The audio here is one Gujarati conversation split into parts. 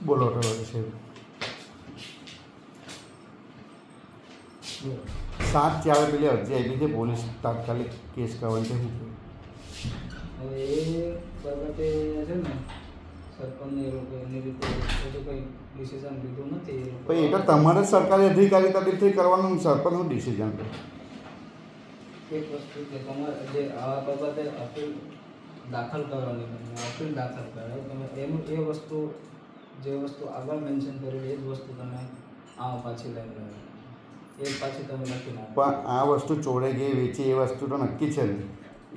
બોલો તો છે સાત ચાર પેલી અરજી આપી છે પોલીસ તાત્કાલિક કેસ કરવાની છે શું હવે એ બાબતે છે ને સરપંચને એ લોકો એની રીતે હજુ કંઈ ડિસિઝન લીધું નથી એ લોકો- પછી એ તો તમારે જ સરકારી અધિકારી તરફથી કરવાનું ને સરપંચનું ડિસિઝન એક વસ્તુ કે તમારે જે આ બાબતે અપીલ દાખલ કરવાની તમે અપીલ દાખલ કરાવો તમે એનું એ વસ્તુ જે વસ્તુ આગળ મેન્શન કરેલી એ જ વસ્તુ તમે આ પાછી લઈને. એ પાછી તમે લખી નાખો. પણ આ વસ્તુ ચોરે ગઈ વેચી એ વસ્તુ તો નક્કી છે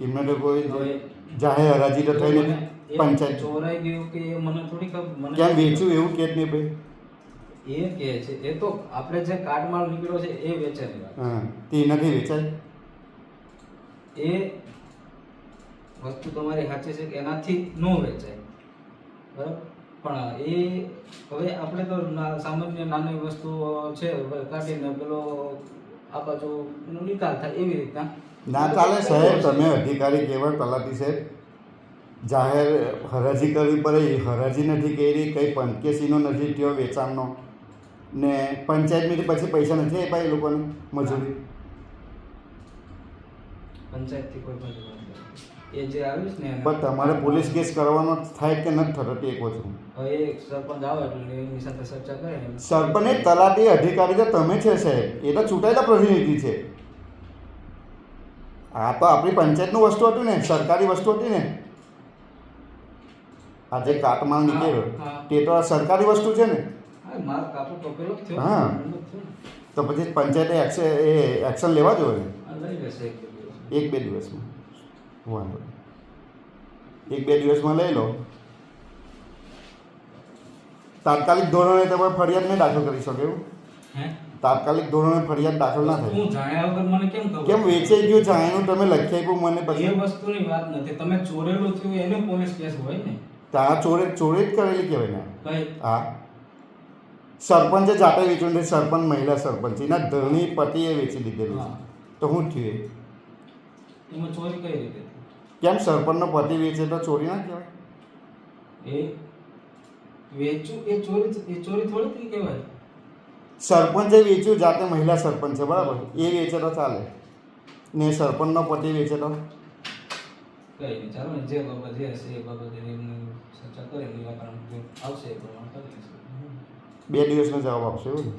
એમને તો કોઈ જાહેર હરાજી તો થઈ નથી. પંચાયત. ચોરાઈ ગયું કે એ મને થોડી ખબર મને ક્યાં વેચ્યું એવું કે નહીં ભાઈ? એ કે છે એ તો આપણે જે કાટમાળ નીકળ્યો છે એ વેચાય હા તે નથી વેચાય? એ વસ્તુ તમારી સાચી છે કે એનાથી ન વેચાય. બરાબર? પણ એ હવે આપણે તો ના- સામાન્ય નાની વસ્તુઓ છે કાઢીને પેલો આ બાજુ નિકાલ થાય એવી રીતના. ના ચાલે સાહેબ તમે અધિકારી કહેવાય તલાટી સાહેબ. જાહેર હરાજી કરવી પડે એ હરાજી નથી કરી કંઈ પંકેસીનો નથી થયો વેચાણનો. ને પંચાયતની પછી પૈસા નથી આપ્યા એ લોકોને મજૂરી. પંચાયતથી કોઈ નથી. એ જે આવીશ ને પણ તમારે પોલીસ કેસ કરવાનો થાય કે નથી થતો તે કહો છો હવે એ સરપંચ આવે એટલે એની સાથે ચર્ચા કરે સરપંચ તલાટી અધિકારી તો તમે છે સાહેબ એ તો ચૂંટાયેલા પ્રતિનિધિ છે. આ તો આપણી પંચાયતનું વસ્તુ હતું ને સરકારી વસ્તુ હતી ને. આ જે કાટમાળ નીકળ્યો તે તો આ સરકારી વસ્તુ છે ને. હા તો પછી પંચાયતે એક્શન એ એક્શન લેવા જોઈએ એક એક બે દિવસમાં. વાંધો એક બે દિવસમાં લઈ લો. તાત્કાલિક ધોરણે તમે ફરિયાદ નહીં દાખલ કરી શકો એવું? તાત્કાલિક ધોરણે ફરિયાદ દાખલ ના થાય. હું જાણ્યા વગર મને કેમ ખબર? કેમ વેચાઈ ગયું એનું તમે લખી આપ્યું મને એ વસ્તુની વાત નથી. તમે ચોરેલું થયું એનો પોલીસ કેસ હોય ને. ત્યાં ચોરે ચોરે જ કરેલી કહેવાય ને. હા. સરપંચે જાતે વેચ્યું છે સરપંચ મહિલા સરપંચ. એના ધણી પતિએ વેચી દીધેલું તો હું થયું એમાં ચોરી કઈ રીતે? કેમ સરપંચનો પતિ વેચે તો ચોરી ના કહેવાય? એ? વેચ્યું એ ચોરી એ ચોરી થોડી થઈ કહેવાય. સરપંચે વેચ્યું જાતે મહિલા સરપંચ છે બરાબર? એ વેચે તો ચાલે. ને સરપંચનો પતિ વેચે તો? કઈ નહીં ચાલો ને જે બાબત જે હશે એ બાબત એમને ચર્ચા કરે નિરાકરણ જે આવશે એ પ્રમાણે કરી બે દિવસનો જવાબ આપશે એવું?